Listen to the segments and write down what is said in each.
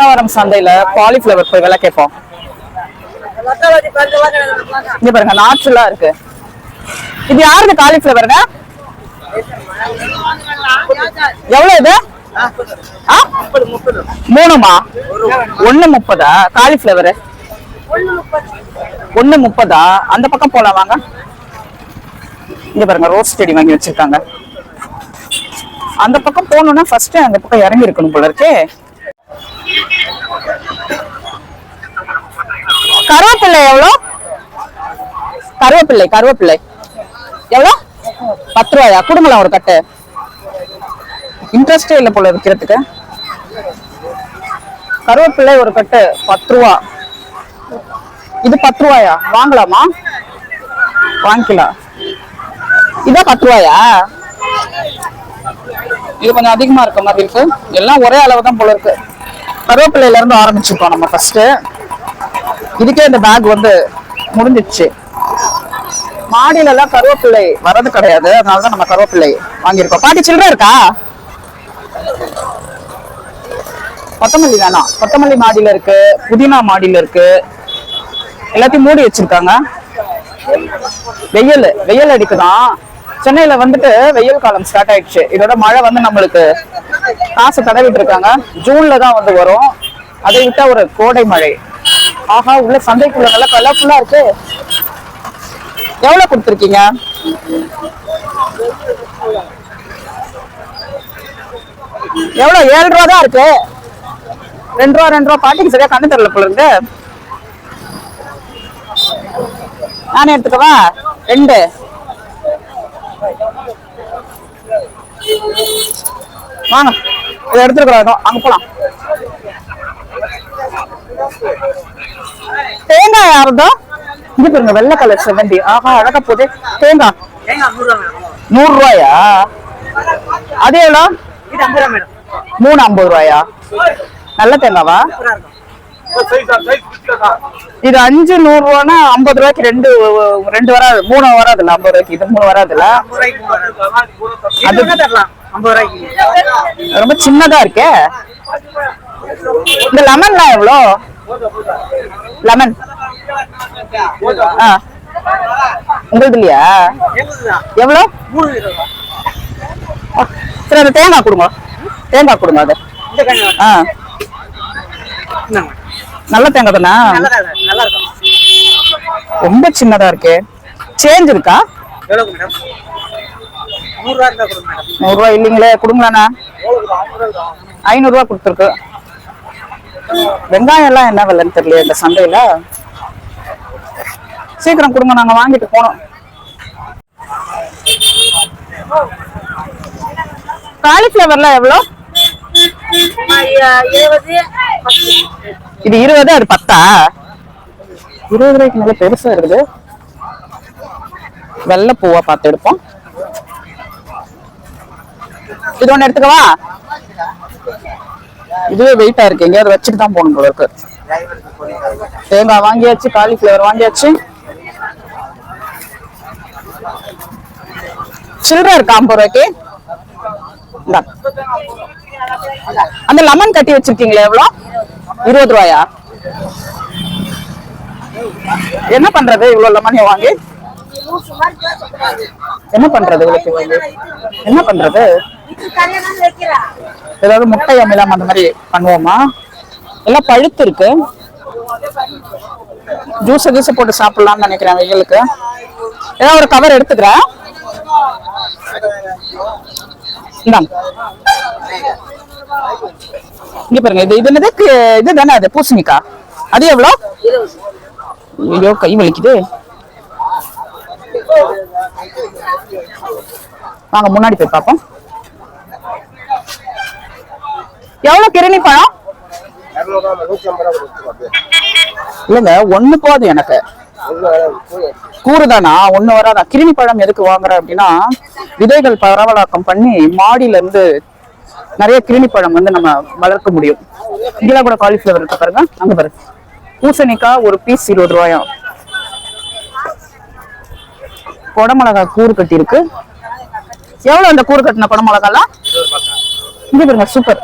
பல்லாவரம் சந்தையில காலிஃபிளவர் போய் விலை கேட்போம். இங்க பாருங்க நாச்சுலா இருக்கு. இது யாருக்கு காலிஃபிளவருங்க எவ்வளவு இது? மூணுமா? ஒண்ணு முப்பதா? காலிஃபிளவர் ஒண்ணு முப்பதா? அந்த பக்கம் போலாம் வாங்க. இங்க பாருங்க ரோஸ் செடி வாங்கி வச்சிருக்காங்க. அந்த பக்கம் போகணும்னா ஃபர்ஸ்ட் அந்த பக்கம் இறங்கி இருக்கணும் போல இருக்கே. கருவேப்பிள்ளை எவ்வளோ? கருவேப்பிள்ளை கருவேப்பிள்ளை எவ்வளோ? பத்து ரூபாயா? குடும்பலாம் ஒரு கட்டு. இன்ட்ரெஸ்டே இல்லை போல விற்கிறதுக்கு கருவேப்பிள்ளை ஒரு கட்டு பத்து ரூபா. இது பத்து ரூபாயா? வாங்கலாமா? வாங்கிக்கலாம். இதான் பத்து ரூபாயா? இது கொஞ்சம் அதிகமா இருக்க மாதிரி இருக்கு. எல்லாம் ஒரே அளவு தான் போல இருக்கு. கருவேப்பிலையில இருந்து ஆரம்பிச்சிருக்கோம் நம்ம ஃபர்ஸ்ட் இதுக்கே இந்த பேக் வந்து முடிஞ்சிடுச்சு. மாடியில எல்லாம் கருவேப்பிள்ளை வர்றது கிடையாது. அதனாலதான் நம்ம கருவேப்பிள்ளை வாங்கியிருக்கோம். பாட்டி சில்லற இருக்கா? கொத்தமல்லி வேணாம். கொத்தமல்லி மாடியில இருக்கு புதினா மாடியில இருக்கு. எல்லாத்தையும் மூடி வச்சிருக்காங்க. வெயில் வெயில் அடிக்குதான். சென்னையில வந்துட்டு வெயில் காலம் ஸ்டார்ட் ஆயிடுச்சு. இதோட மழை வந்து நம்மளுக்கு காசு தடவிட்டு இருக்காங்க. ஜூன்ல தான் வந்து வரும். அதை விட்டா ஒரு கோடை மழை. ஆஹா உள்ள சந்தைக்குள்ள நல்லா கலர்ஃபுல்லா இருக்கு. எவ்வளவு கொடுத்துருக்கீங்க? எவ்வளவு? ஏழு ரூபா தான் இருக்கு. ரெண்டு ரூபா ரெண்டு ரூபா. பாட்டிக்கு சரியா கண்ணு தெரியல போல இருக்கு. நானே எடுத்துக்கவா? ரெண்டு. வாங்க. இதை எடுத்துருக்குறோம் அங்க போலாம். தேங்காய் யாருதோ இங்க பாருங்க வெள்ளை கலர் செவந்தி. ஆஹா அழகா போகுது. தேங்காய். நூறு ரூபாயா? அது எவ்வளோ? மூணு ஐம்பது ரூபாயா? நல்ல தேங்காவா? இது அஞ்சு நூறு ரூபானா ஐம்பது ரூபாய்க்கு ரெண்டு ரெண்டு வராது மூணு வராதுல்ல ஐம்பது ரூபாய்க்கு? இது மூணு வராதுல்ல? ரொம்ப சின்னதா இருக்கே. இந்த லெமன்லாம் எவ்வளோ? லெமன். ஆ. உங்களுது இல்லையா எவ்வளோ சரி அந்த தேங்காய் கொடுங்க. தேங்காய் கொடுங்க அது. ஆ. நல்ல தேங்காய் தானே? நல்லா இருக்கும் ரொம்ப சின்னதா இருக்கே. சேஞ்ச் இருக்கா? எவ்வளவு நூறு ரூபா இல்லைங்களே கொடுங்களாண்ணா? ஐநூறு கொடுத்துருக்கு. வெங்காயம் எல்லாம் என்ன விலைன்னு தெரியல இந்த சந்தையில? சீக்கிரம் கொடுங்க நாங்க வாங்கிட்டு போனோம் காலிஃபிளவர்லாம் எவ்வளோ? இது இருபது அது பத்தா? இருபது ரூபாய்க்கு நல்ல பெருசா இருக்குது. வெள்ளை பூவா பார்த்து எடுப்போம். இது ஒண்ணு எடுத்துக்கவா? இதுவே வெயிட்டா இருக்கு. எங்கேயாவது வச்சுட்டு தான் போகணும் போல இருக்கு. தேங்காய் வாங்கியாச்சு காலிஃபிளவர் வாங்கியாச்சு. சில்லற இருக்கா ஐம்பது ரூபாய்க்கு? அந்த லெமன் கட்டி வச்சிருக்கீங்களா எவ்வளோ? இருபது ரூபாயா? என்ன பண்றது? இவ்வளவு லெமனையும் வாங்கி? என்ன பண்றது இவ்வளவு வாங்கி என்ன பண்றது? ஏதாவது முட்டை அமிலம் அந்த மாதிரி பண்ணுவோமா? எல்லாம் பழுத்து இருக்கு. ஜூஸ் ஜூஸ் போட்டு சாப்பிடலாம்னு நினைக்கிறேன் வெயிலுக்கு. ஏதாவது ஒரு கவர் எடுத்துக்கிறேன். இந்தாங்க. இங்க பாருங்க இது இது என்னது? இது தானே அது? பூசணிக்கா. அது எவ்வளோ? ஐயோ கை வலிக்குது. வாங்க முன்னாடி போய் பார்ப்போம். எவ்வளவு கிரணி பழம்? இல்லைங்க ஒண்ணு போதும் எனக்கு. கூறுதானா? ஒண்ணு வராதா? கிருமி பழம் எதுக்கு வாங்குறேன் அப்படின்னா விதைகள் பரவலாக்கம் பண்ணி மாடியில இருந்து நிறைய கிருமி பழம் வந்து நம்ம வளர்க்க முடியும். இங்கெல்லாம் கூட காலிஃபிளவர் இருக்கு பாருங்க. அங்க பாருங்க பூசணிக்காய் ஒரு பீஸ் இருபது ரூபாயா? குடமிளகா கூறு கட்டி இருக்கு எவ்வளவு அந்த கூறு கட்டின குடமிளகாலாம்? இங்க பாருங்க சூப்பர்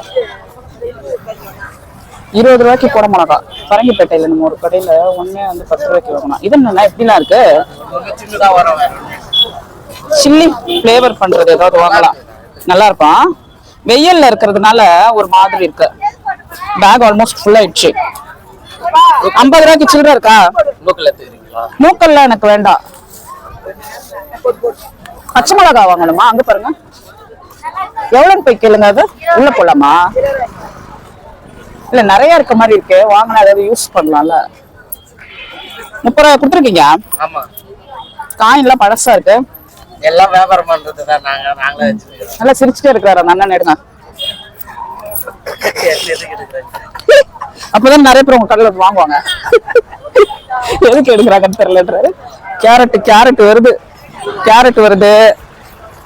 இருபது ரூபாய்க்கு போட மிளகா பரங்கிப்பேட்டையில நம்ம ஒரு கடையில ஒண்ணே வந்து பத்து ரூபாய்க்கு வாங்கணும் இது என்னன்னா எப்படிலாம் இருக்கு? சில்லி ஃப்ளேவர் பண்றது ஏதாவது வாங்கலாம். நல்லா இருப்பான் வெயில்ல இருக்கிறதுனால ஒரு மாதிரி இருக்கு. பேக் ஆல்மோஸ்ட் ஃபுல் ஆயிடுச்சு. ஐம்பது ரூபாய்க்கு சில்லற இருக்கா? மூக்கல்ல எனக்கு வேண்டாம். பச்சை மிளகா வாங்கணுமா? அங்க பாருங்க. எவ்வளவு போய் கேளுங்க அது. உள்ள போலாமா? இல்ல நிறைய இருக்க மாதிரி இருக்கு. வாங்கினா ஏதாவது யூஸ் பண்ணலாம்ல. முப்பது ரூபாய் கொடுத்துருக்கீங்க? ஆமா. காயின்லாம் பழசா இருக்கு. எல்லாம் வியாபாரம் பண்றது தான் நாங்க நாங்களே வச்சிருக்கிறோம் நல்லா சிரிச்சுட்டே இருக்கிறாரு அந்த அண்ணன் எடுங்க. அப்பதான் நிறைய பேர் உங்க கடையில வாங்குவாங்க. எதுக்கு எடுக்கிறாங்கன்னு தெரியலன்றாரு. கேரட் கேரட் வருது. கேரட் வருது.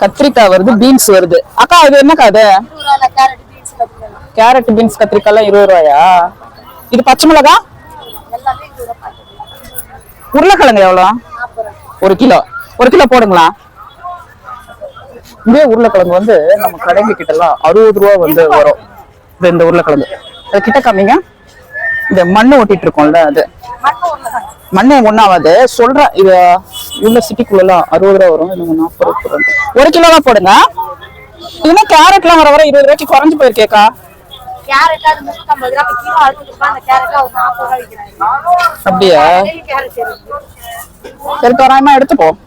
கத்திரிக்காய் வருது பீன்ஸ் வருது. அக்கா இது என்னக்கா இது? கேரட் பீன்ஸ் கத்திரிக்காய் எல்லாம் இருபது ரூபாயா? இது பச்சை மிளகா? உருளைக்கிழங்கு எவ்வளோ? ஒரு கிலோ. ஒரு கிலோ போடுங்களா? இதே உருளைக்கிழங்கு வந்து நம்ம கடைங்க கிட்ட எல்லாம் அறுபது ரூபா வந்து வரும். இது இந்த உருளைக்கிழங்கு. அது கிட்ட காமிங்க. இந்த மண்ணு ஒட்டிட்டு இருக்கோம்ல அது. மண்ணு ஒண்ணாவது சொல்றேன் இது உள்ள சிட்டிக்குள்ள அறுபது ரூபா வரும். இது நாற்பது ரூபா. ஒரு கிலோவா போடுங்க. இதுனா கேரட்லாம் வர வர இருபது ரூபாய்க்கு குறைஞ்சு போயிருக்கேக்கா. கிலோ அப்படியா? சரி தோராயமா எடுத்துப்போம்.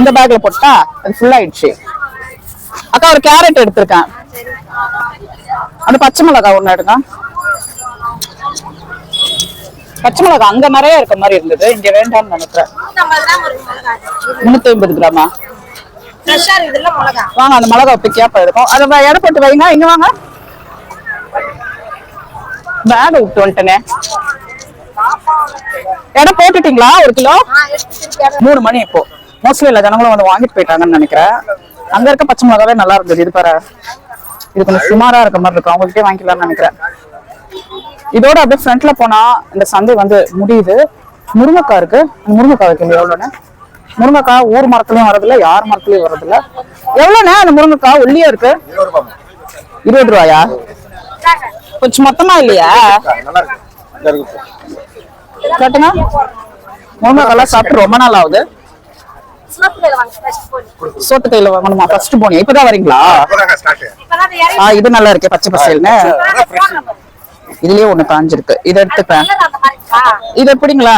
இந்த பேக்ல போட்டா அது ஃபுல் ஆயிடுச்சு. அக்கா ஒரு கேரட் எடுத்திருக்கேன். அந்த பச்சை மிளகா ஒண்ணு எடுங்க. பச்சை மிளகா அங்க நிறைய இருக்க மாதிரி இருந்தது. இங்க வேண்டாம்னு நினைக்கிறேன். முன்னூத்தி ஐம்பது கிராமா? மிளகா வாங்க அந்த மிளகா பிக்கியாப்பா இருக்கும் அதை எடை போட்டு வைங்க. இங்க வாங்க. பேக் விட்டு வந்துட்டேனே. எடை போட்டுட்டீங்களா? ஒரு கிலோ? மூணு மணி இப்போ. மோஸ்ட்லி எல்லா ஜனங்களும் வந்து வாங்கிட்டு போயிட்டாங்கன்னு நினைக்கிறேன். அங்க இருக்க பச்சை மிளகாவே நல்லா இருந்தது. இது பாரு. இது கொஞ்சம் சுமாரா இருக்க மாதிரி இருக்கும். அவங்ககிட்டயே வாங்கிக்கலாம்னு நினைக்கிறேன். இதோட அப்படியே ஃப்ரண்ட்ல போனா இந்த சந்தை வந்து முடியுது. முருங்கைக்காய் இருக்கு. முருங்கைக்காய் வைக்கல எவ்வளோன்னு முருங்கைக்காய் ஊர் மரத்துலயும் வரதில்ல யார் மரத்துலயும் வரதில்ல எவ்வளோண்ணே? அந்த முருங்கைக்காய் ஒல்லியா இருக்கு. இருபது ரூபாயா? கொஞ்சம் மொத்தமா இல்லையா? கேட்டுங்க. முருங்கைக்காய்லாம் சாப்பிட்டு ரொம்ப நாள் ஆகுது. சோட்டு கையில வாங்கணுமா? ஃபர்ஸ்ட் போனீங்க இப்பதான் வரீங்களா? ஆ இது நல்லா இருக்கு பச்சை பசேல்னு. இதுலயே ஒண்ணு காஞ்சிருக்கு. இதை எடுத்துப்பேன். இது எப்படிங்களா?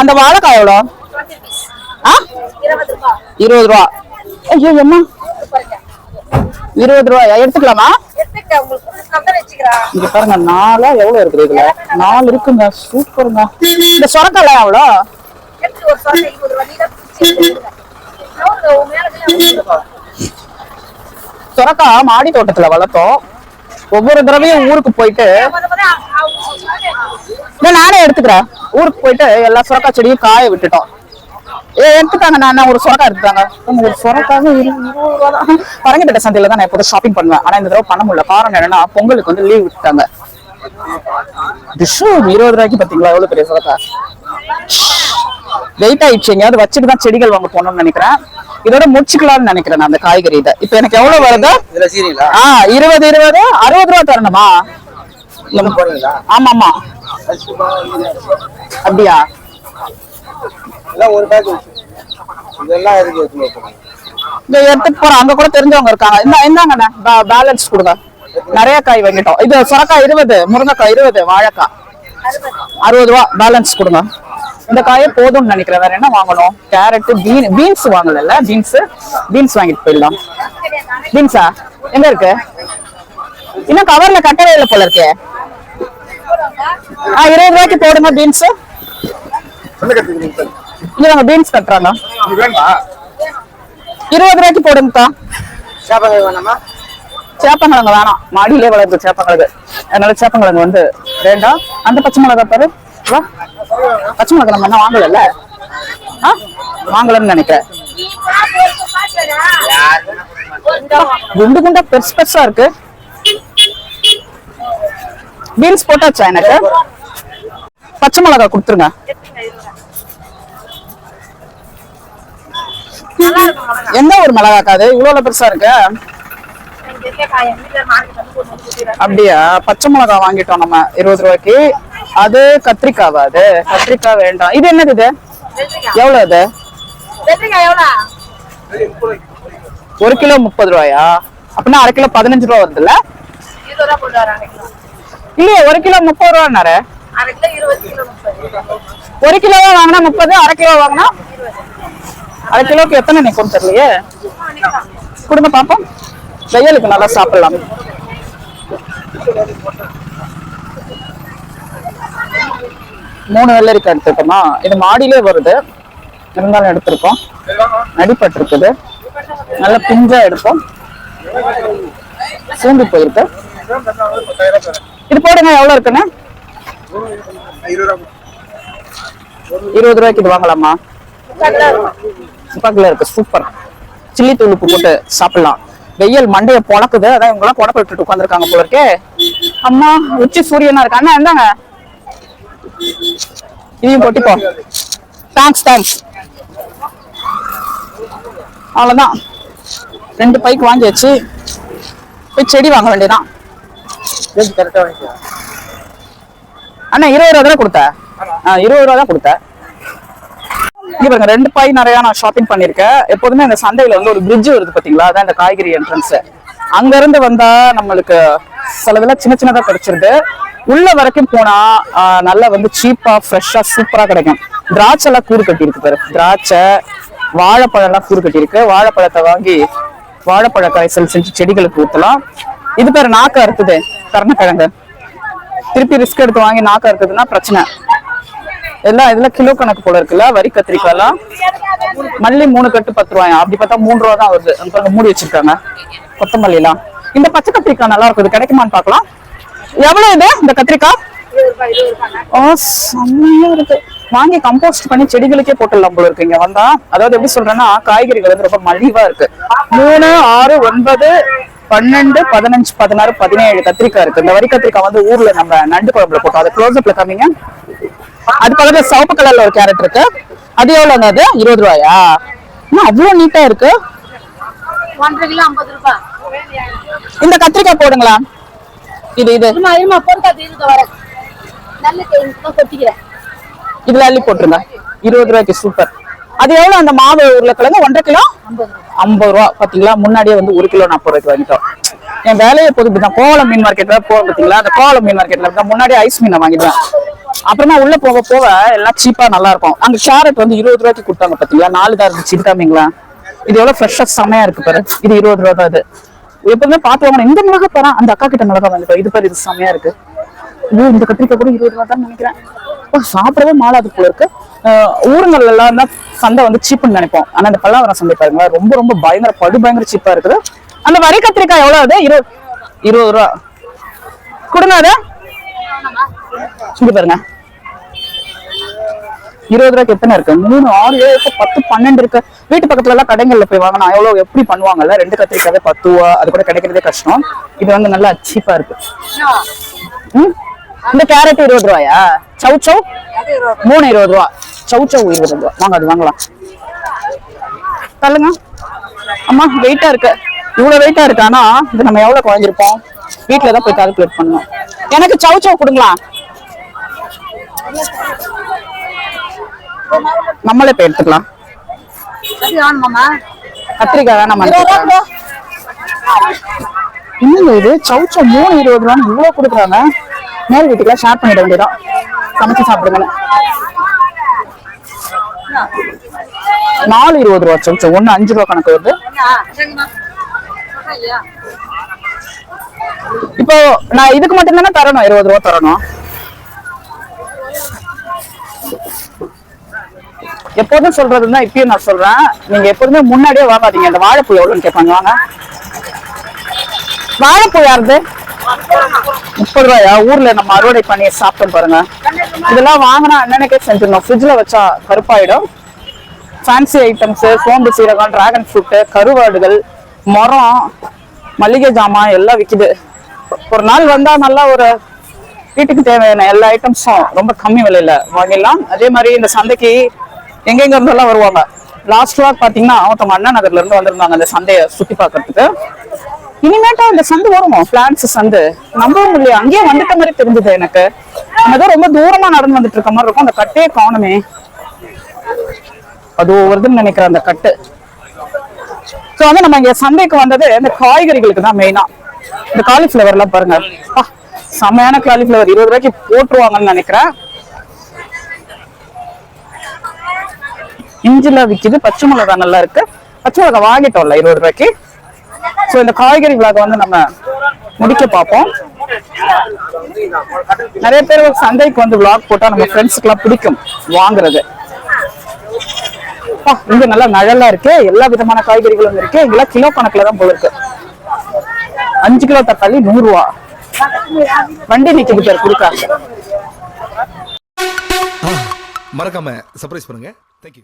அந்த வாழைக்காய் எவ்வளோ? இருபது ரூபா. ஐயோ அம்மா இருபது ரூபாயா? எடுத்துக்கலாமா? இங்க பாருங்க நாலா எவ்வளவு இருக்குது இதுல? நாலு இருக்குங்க சூப்பருங்க. இந்த சொரக்காய் எவ்வளோ சொரக்கா சொரக்காய் மாடி தோட்டத்துல வளர்த்தோம். ஒவ்வொரு தடவையும் ஊருக்கு போயிட்டு நானே எடுத்துக்கிறேன். ஊருக்கு போயிட்டு எல்லா சுரக்கா செடியும் காய விட்டுட்டோம். ஏ எடுத்துட்டாங்க நான் ஒரு சொரக்கா எடுத்துட்டாங்க உங்க ஒரு சுரக்காக பரங்கிட்ட சந்தையில தான் நான் இப்போ ஷாப்பிங் பண்ணுவேன். ஆனா இந்த தடவை பண்ண முடியல. காரணம் என்னன்னா பொங்கலுக்கு வந்து லீவ் விட்டுட்டாங்க. டிஷ்ஷு இருபது ரூபாய்க்கு பாத்தீங்களா? எவ்வளவு பெரிய சுரக்காய் வெயிட் ஆயிடுச்சு. எங்கேயாவது வச்சுட்டு தான் செடிகள் வாங்க போகணும்னு நினைக்கிறேன். இதோட முடிச்சுக்கலாம்னு நினைக்கிறேன் நான் அந்த காய்கறி இதை. இப்போ எனக்கு எவ்வளவு வருது? ஆ இருபது இருபது அறுபது ரூபா தரணுமா? ஆமா ஆமா அப்படியா? எல்லாம் ஒரு பேக் இதெல்லாம் எடுத்துட்டு போறோம் அங்க கூட தெரிஞ்சவங்க இருக்காங்க. இந்த இந்தாங்கண்ணே. பேலன்ஸ் கொடுங்க. நிறைய காய் வாங்கிட்டோம். இது சுரக்காய் இருபது முருங்கைக்காய் இருபது வாழைக்காய். அறுபது. ரூபா. பேலன்ஸ் கொடுங்க. இந்த காயே போதும்னு நினைக்கிறேன். வேற என்ன வாங்கணும்? கேரட் பீன் பீன்ஸ் வாங்கல பீன்ஸ் பீன்ஸ் வாங்கிட்டு போயிடலாம். பீன்ஸா எங்க இருக்கு? இன்னும் கவர்ல கட்டவே இல்லை போல இருக்கே. ஆஹ் இருபது ரூபாய்க்கு போடுங்க பீன்ஸ் இல்ல நாங்க பீன்ஸ் கட்டுறாங்க. இருபது ரூபாய்க்கு போடுங்கக்கா வேணாமா சேப்பங்கிழங்கு வேணாம். மாடியிலே வளருது சேப்பங்கிழங்கு. அதனால சேப்பங்கிழங்கு வந்து வேண்டாம். அந்த பச்சை மிளகா பாரு. வா. பச்சை மிளகா நம்ம என்ன வாங்கல ஆ? வாங்கலன்னு நினைக்கிறேன். குண்டு குண்டா பெருசு பெருசா இருக்கு. பீன்ஸ் போட்டாச்சா எனக்கு? பச்சை மிளகா கொடுத்துருங்க. எந்த ஒரு மிளகாக்கா அது இவ்வளவு பெருசா இருக்கு. அப்படியா? பச்சை மிளகா வாங்கிட்டோம் நம்ம. இருபது ரூபாய்க்கு. அது கத்திரிக்காவா அது? கத்திரிக்காய் வேண்டாம். இது என்னது இது? எவ்வளவு எவ்வளோ ஒரு கிலோ முப்பது ரூபாயா? அப்படின்னா அரை கிலோ பதினஞ்சு ரூபா வருதுல்ல? கிலோ. இல்லையே ஒரு கிலோ முப்பது ரூபான்னாரு. கிலோ கிலோ ஒரு கிலோவா வாங்கினா முப்பது அரை கிலோ வாங்கினா? அரை கிலோக்கு எத்தனை நிற்கும் தெரியலையே கொடுங்க பாப்போம். வெயிலுக்கு நல்லா சாப்பிடலாம். மூணு வெள்ளரிக்காய் எடுத்துருக்கோமா இது மாடியிலே வருது. இருந்தாலும் எடுத்திருக்கோம். நடிப்பட்டு இருக்குது நல்ல பிஞ்சா எடுப்போம். சூண்டு போயிருக்கு. இது போடுங்க எவ்வளவு இருக்குண்ணா இருபது ரூபாய்க்கு இது வாங்கலாமா? துப்பாக்கில இருக்கு சூப்பர். சில்லி தூள் உப்பு போட்டு சாப்பிடலாம். வெயில் மண்டைய பொழக்குது. அதான் இவங்க எல்லாம் உட்காந்துருக்காங்க போல இருக்கே. அம்மா உச்சி சூரியனா இருக்கு அண்ணா இருந்தாங்க இதையும் கொட்டிப்போம் தேங்க்ஸ் தேங்க்ஸ் அவ்வளவுதான். ரெண்டு பைக் வாங்கி வச்சு போய் செடி வாங்க வேண்டியதான் அண்ணா இருபது ரூபா தானே கொடுத்த? ஆ இருபது ரூபா தான் கொடுத்த. இங்க பாருங்க ரெண்டு பை நிறைய நான் ஷாப்பிங் பண்ணிருக்கேன் எப்போதுமே அந்த சந்தையில வந்து ஒரு பிரிட்ஜ் வருது பாத்தீங்களா? அதான் இந்த காய்கறி என்ட்ரன்ஸ் அங்க இருந்து வந்தா நம்மளுக்கு சிலதெல்லாம் சின்ன சின்னதா கிடைச்சிருது உள்ள வரைக்கும் போனா நல்லா வந்து சீப்பா ஃப்ரெஷ்ஷா சூப்பரா கிடைக்கும். திராட்சை எல்லாம் கூறு கட்டி இருக்கு பாரு. திராட்சை வாழைப்பழம் எல்லாம் கூறு கட்டி இருக்கு வாழைப்பழத்தை வாங்கி வாழைப்பழ காய்ச்சல் செஞ்சு செடிகளுக்கு ஊத்தலாம். இது பேரு நாக்கு அறுத்துது. கருணக்கிழங்கு. திருப்பி ரிஸ்க் எடுத்து வாங்கி நாக்கா இருக்குதுன்னா பிரச்சனை. எல்லாம் இதுல கிலோ கணக்கு போல இருக்குல்ல? வரி கத்திரிக்காய் எல்லாம் மல்லி மூணு கட்டு பத்து ரூபாயா அப்படி பார்த்தா மூணு ரூபா தான் வருது. மூடி வச்சிருக்காங்க. கொத்தமல்லி எல்லாம் இந்த பச்சை கத்திரிக்காய் நல்லா இருக்கும் இது கிடைக்குமான்னு பார்க்கலாம். எவ்வளவு இது இந்த கத்திரிக்காய்? ஓ செம்மையா இருக்கு. வாங்கி கம்போஸ்ட் பண்ணி செடிகளுக்கே போட்டுடலாம் போல இருக்கு இங்க. வந்தா அதாவது எப்படி சொல்றேன்னா காய்கறிகள் வந்து ரொம்ப மலிவா இருக்கு. மூணு ஆறு ஒன்பது பன்னெண்டு பதினஞ்சு பதினாறு பதினேழு கத்திரிக்காய் இருக்கு. இந்த வரி கத்திரிக்காய் வந்து ஊர்ல நம்ம நண்டு குழம்புல போட்டோம். அது க்ளோஸ் அப்ல காமிங்க. அது பக்கத்துல சிவப்பு கலர்ல ஒரு கேரட் இருக்கு. அது எவ்வளவுங்க அது? இருபது ரூபாயா? இன்னும் அவ்வளவு நீட்டா இருக்கு. ஒன்றரை கிலோ ஐம்பது ரூபாய் இந்த கத்திரிக்காய் போடுங்களா? இது இது. இருமா பொருட்காத்து இருக்க வர நல்ல கொட்டிக்கிறேன். இதுல அள்ளி போட்டுருங்க. இருபது ரூபாய்க்கு சூப்பர் அது எவ்வளவு? அந்த மாவு உருளைக்கிழங்கு ஒன்றரை கிலோ? ஐம்பது ரூபா. பாத்தீங்களா? முன்னாடியே வந்து ஒரு கிலோ நாற்பது ரூபாய்க்கு வாங்கிட்டோம். என் வேலையை பொது இப்படிதான் கோவளம் மீன் மார்க்கெட்ல போவோம் பாத்தீங்களா? அந்த கோவளம் மீன் மார்க்கெட்ல இருந்தா முன்னாடி ஐஸ் மீனை வாங்கிடுவேன் அப்புறமா உள்ள போக போக எல்லாம் சீப்பா நல்லா இருக்கும். அங்க கேரட் வந்து இருபது ரூபாய்க்கு கொடுத்தாங்க பாத்தீங்களா? நாலு தான் இருந்துச்சு. இருக்காமீங்களா இது எவ்வளவு ஃப்ரெஷ்ஷா செமையா இருக்கு பாரு. இது இருபது ரூபா தான் இது. எப்பவுமே பார்த்து வாங்கணும். இந்த மிளகா பாரு அந்த அக்கா கிட்ட மிளகா வாங்கிட்டோம் இது பாரு இது செமையா இருக்கு. ஐயோ இந்த கத்திரிக்காய் கூட இருபது ரூபா தான் நினைக்கிறேன். சாப்பிடவே மாலாது போல இருக்கு. ஊருங்கள்ல எல்லாம் தான் சந்தை வந்து சீப்புன்னு நினைப்போம். ஆனா இந்த பல்லாவரம் சந்தை பாருங்களா ரொம்ப ரொம்ப பயங்கர படு பயங்கர சீப்பா இருக்குது. அந்த வரி கத்திரிக்காய் எவ்வளவு அது? இருபது இருபது ரூபா. கொடுங்க அதை. இங்க பாருங்க. இருபது ரூபாய்க்கு எத்தனை இருக்கு? மூணு ஆறு ஏழு எட்டு பத்து பன்னெண்டு இருக்கு. வீட்டு பக்கத்துல எல்லாம் கடைகள்ல போய் வாங்கினா எவ்வளவு எப்படி பண்ணுவாங்கல்ல? ரெண்டு கத்திரிக்காவே பத்து ரூபா அது கூட கிடைக்கிறதே கஷ்டம். இது வந்து நல்லா சீப்பா இருக்கு? இந்த கேரட் இருபது ரூபாயா? சவு சவு. மூணு இருபது ரூபா. சவு சவு இருபது ரூபா. வாங்க அது வாங்கலாம். தள்ளுங்க. அம்மா வெயிட்டா இருக்கு. இவ்வளவு வெயிட்டா இருக்கு. ஆனா இது நம்ம எவ்வளவு குறைஞ்சிருப்போம்? வீட்டுல தான் போய் கால்குலேட் பண்ணணும். எனக்கு சவு சவு கொடுங்களா? நம்மளே போய் எடுத்துக்கலாம். கத்திரிக்காய் வேணாம் இது? சவுச்ச மூணு இருபது ரூபான்னு இவ்வளவு கொடுக்குறாங்க. மேல் வீட்டுக்குலாம் ஷேர் பண்ணிட வேண்டியதான் சமைச்சு சாப்பிடுங்க நாலு இருபது ரூபா சவுச்ச ஒண்ணு அஞ்சு ரூபா கணக்கு வருது. இப்போ நான் இதுக்கு மட்டும்தானே தரணும்? இருபது ரூபா தரணும். எப்போதும் சொல்றதுன்னா இப்பயும் நான் சொல்றேன். நீங்க எப்போதுமே முன்னாடியே வாங்காதீங்க. இந்த வாழைப்பூ எவ்வளோன்னு கேட்பாங்க. வாங்க. வாழைப்பூ யாருது? முப்பது ரூபாயா? ஊர்ல நம்ம அறுவடை பண்ணி சாப்பிட்டோம் பாருங்க. இதெல்லாம் வாங்கினா அண்ணனுக்கே செஞ்சிடணும். ஃப்ரிட்ஜ்ல வச்சா கருப்பாயிடும். ஃபேன்சி ஐட்டம்ஸ் சோம்பு சீரகம் டிராகன் ஃப்ரூட்டு கருவாடுகள் மரம் மளிகை ஜாமான் எல்லாம் விற்கிது ஒரு நாள் வந்தா நல்லா ஒரு வீட்டுக்கு தேவையான எல்லா ஐட்டம்ஸும் ரொம்ப கம்மி விலையில வாங்கிடலாம். அதே மாதிரி இந்த சந்தைக்கு எங்கெங்க இருந்தெல்லாம் வருவாங்க? லாஸ்ட் வாக் பாத்தீங்கன்னா ஒருத்தவங்க அண்ணா நகர்ல இருந்து வந்திருந்தாங்க அந்த சந்தையை சுத்தி பாக்குறதுக்கு. இனிமேட்டா இந்த சந்து வருமோ? பிளான்ஸ் சந்து. நம்பவும் இல்லையா அங்கேயே வந்துட்ட மாதிரி தெரிஞ்சது எனக்கு. நம்ம ரொம்ப தூரமா நடந்து வந்துட்டு இருக்க மாதிரி இருக்கும். அந்த கட்டே காணுமே. அது வருதுன்னு நினைக்கிறேன் அந்த கட்டு. சோ வந்து நம்ம இங்க சந்தைக்கு வந்தது இந்த காய்கறிகளுக்கு தான் மெயினா இந்த காலிஃபிளவர் எல்லாம் பாருங்க. அப்பா, செமையான காலிஃபிளவர் இருபது ரூபாய்க்கு போட்டுருவாங்கன்னு நினைக்கிறேன். இஞ்சில விற்கிது பச்சை மிளகா நல்லா இருக்கு. பச்சை மிளகா வாங்கிட்டோம்ல இருபது ரூபாய்க்கு. ஸோ இந்த காய்கறி விழாக வந்து நம்ம முடிக்க பார்ப்போம். நிறைய பேர் சந்தைக்கு வந்து விளாக் போட்டா நம்ம ஃப்ரெண்ட்ஸுக்குலாம் பிடிக்கும் வாங்குறது. அப்பா, இங்க நல்லா நழலா இருக்கு. எல்லா விதமான காய்கறிகளும் இருக்கு. இங்கெல்லாம் கிலோ கணக்குல தான் போல இருக்கு. அஞ்சு கிலோ தக்காளி நூறு ரூபா வண்டி நிக்குது பேர் கொடுக்க மறக்காம சர்ப்ரைஸ் பண்ணுங்க. தேங்க்யூ